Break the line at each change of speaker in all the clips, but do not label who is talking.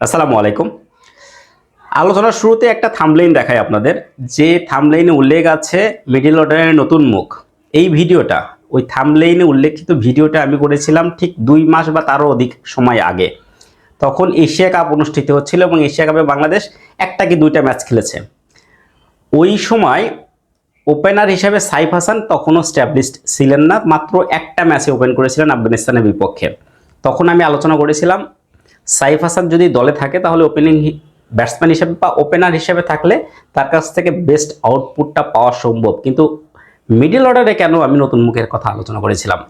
আসসালামু আলাইকুম। আলোচনার শুরুতে একটা থামলাইন দেখাই আপনাদের। যে থামলাইনে উল্লেখ আছে মিডিল অর্ডারের নতুন মুখ। এই ভিডিওটা, ওই থামলাইনে উল্লেখিত ভিডিওটা আমি করেছিলাম ঠিক দুই মাস বা তারও অধিক সময় আগে। তখন এশিয়া কাপ অনুষ্ঠিত হচ্ছিল এবং এশিয়া কাপে বাংলাদেশ একটা কি দুইটা ম্যাচ খেলেছে। ওই সময় ওপেনার হিসেবে সাইফ হাসান তখনও স্ট্যাবলিশড ছিলেন না, মাত্র একটা ম্যাচে ওপেন করেছিলেন আফগানিস্তানের বিপক্ষে। তখন আমি আলোচনা করেছিলাম সাইফ হাসান যদি দলে থাকে, তাহলে ওপেনিং ব্যাটসম্যান হিসেবে বা ওপেনার হিসেবে থাকলে তার কাছ থেকে বেস্ট আউটপুটটা পাওয়া সম্ভব। কিন্তু মিডিল অর্ডারে কেন আমি নতুন মুখের কথা আলোচনা করেছিলাম?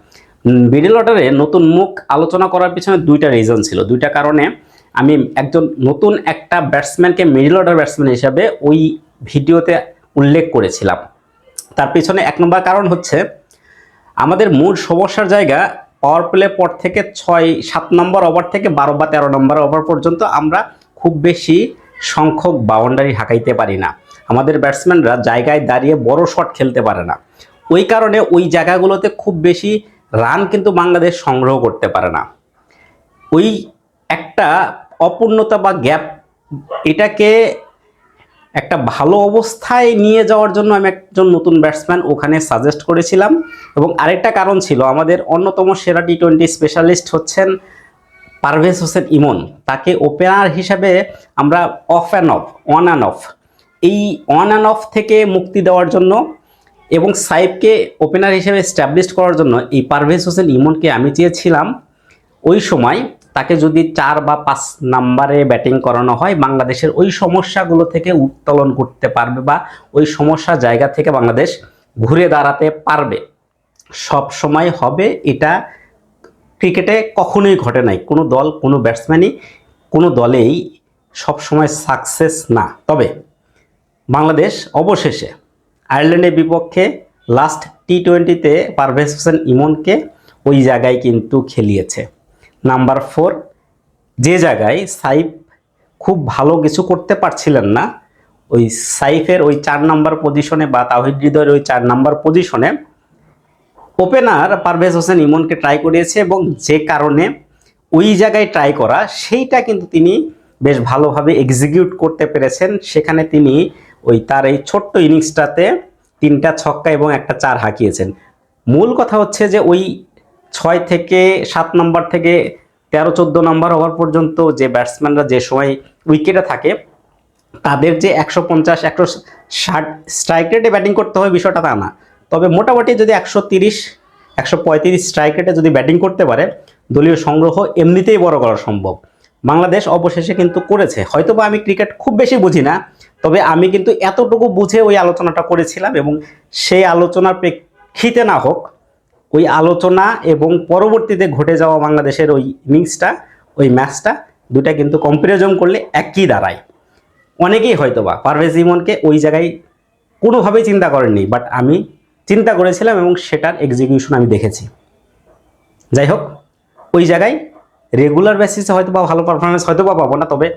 মিডিল অর্ডারে নতুন মুখ আলোচনা করার পিছনে দুইটা রিজন ছিল। দুইটা কারণে আমি একজন নতুন একটা ব্যাটসম্যানকে মিডল অর্ডার ব্যাটসম্যান হিসাবে ওই ভিডিওতে উল্লেখ করেছিলাম। তার পিছনে এক নম্বর কারণ হচ্ছে, আমাদের মূল সমস্যার জায়গা পাওয়ার প্লে পর থেকে ছয়, সাত নম্বর ওভার থেকে বারো বা তেরো নম্বর ওভার পর্যন্ত আমরা খুব বেশি সংখ্যক বাউন্ডারি হাঁকাইতে পারি না। আমাদের ব্যাটসম্যানরা জায়গায় দাঁড়িয়ে বড় শট খেলতে পারে না। ওই কারণে ওই জায়গাগুলোতে খুব বেশি রান কিন্তু বাংলাদেশ সংগ্রহ করতে পারে না। ওই একটা অপূর্ণতা বা গ্যাপ এটাকে একটা ভালো অবস্থায় নিয়ে যাওয়ার জন্য আমি একজন নতুন ব্যাটসম্যান ওখানে সাজেস্ট করেছিলাম। এবং আরেকটা কারণ ছিল, আমাদের অন্যতম সেরা টি টোয়েন্টি স্পেশালিস্ট হচ্ছেন পারভেজ হোসেন ইমন। তাকে ওপেনার হিসাবে আমরা off and off on and off এই অন অ্যান্ড অফ থেকে মুক্তি দেওয়ার জন্য এবং সাইফকে ওপেনার হিসেবে স্ট্যাবলিশ করার জন্য এই পারভেজ হোসেন ইমনকে আমি চেয়েছিলাম। ওই সময় তাকে যদি চার বা পাঁচ নাম্বারে ব্যাটিং করানো হয়, বাংলাদেশের ওই সমস্যাগুলো থেকে উত্তোলন করতে পারবে বা ওই সমস্যা জায়গা থেকে বাংলাদেশ ঘুরে দাঁড়াতে পারবে। সব সময় হবে এটা ক্রিকেটে কখনোই ঘটে নাই। কোনো দল, কোনো ব্যাটসম্যানই কোনো দলেই সব সময় সাকসেস না। তবে বাংলাদেশ অবশেষে আয়ারল্যান্ডের বিপক্ষে লাস্ট টি টোয়েন্টিতে পারভেজ হোসেন ইমনকে ওই জায়গায় কিন্তু খেলিয়েছে। নাম্বার ফোর, যে জায়গায় সাইফ খুব ভালো কিছু করতে পারছিলেন না, ওই সাইফের ওই চার নাম্বার পজিশনে বা তাহিদ হৃদয়ের ওই চার নাম্বার পজিশনে ওপেনার পারভেজ হোসেন ইমনকে ট্রাই করিয়েছে এবং যে কারণে ওই জায়গায় ট্রাই করা, সেইটা কিন্তু তিনি বেশ ভালোভাবে এক্সিকিউট করতে পেরেছেন। সেখানে তিনি ওই তার এই ছোট্ট ইনিংসটাতে তিনটা ছক্কা এবং একটা চার হাঁকিয়েছেন। মূল কথা হচ্ছে যে ওই ছয় থেকে সাত নম্বর থেকে তেরো, চোদ্দ নম্বর ওভার পর্যন্ত যে ব্যাটসম্যানরা যে সময় উইকেটে থাকে, তাদের যে একশো পঞ্চাশ, একশো ষাট স্ট্রাইক রেটে ব্যাটিং করতে হবে বিষয়টা তা না। তবে মোটামুটি যদি একশো তিরিশ, একশো পঁয়ত্রিশ স্ট্রাইক রেটে যদি ব্যাটিং করতে পারে, দলীয় সংগ্রহ এমনিতেই বড় করা সম্ভব। বাংলাদেশ অবশেষে কিন্তু করেছে। হয়তোবা আমি ক্রিকেট খুব বেশি বুঝি না, তবে আমি কিন্তু এতটুকু বুঝে ওই আলোচনাটা করেছিলাম এবং সেই আলোচনার প্রেক্ষিতে না হোক ওই আলোচনা এবং পরবর্তীতে ঘটে যাওয়া বাংলাদেশের ওই ইনিংসটা ওই ম্যাচটা দুটা কিন্তু কম্পারিজন করলে একই দাঁড়ায়। অনেকেই হয়তোবা পারভেজ ইমনকে ওই জায়গায় কোনোভাবেই চিন্তা করেননি বাট আমি চিন্তা করেছিলাম এবং সেটার এক্সিকিউশন আমি দেখেছি। যাই হোক, ওই জায়গায় রেগুলার বেসিসে হয়তো বা ভালো পারফরমেন্স হয়তো বা পাবো না, তবে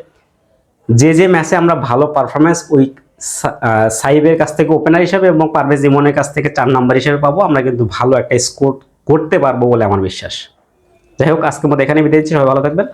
যে যে ম্যাচে আমরা ভালো পারফরমেন্স ওই সাইবের কাছ থেকে ওপেনার হিসেবে এবং পারভেজ ইমনের কাছ থেকে চার নাম্বার হিসেবে পাবো। আমরা কিন্তু ভালো একটা স্কোর করতে পারব বলে আমার বিশ্বাস। যাই হোক, আজকের মধ্যে এখানে বিদায় দিচ্ছি সবাই ভালো থাকবেন।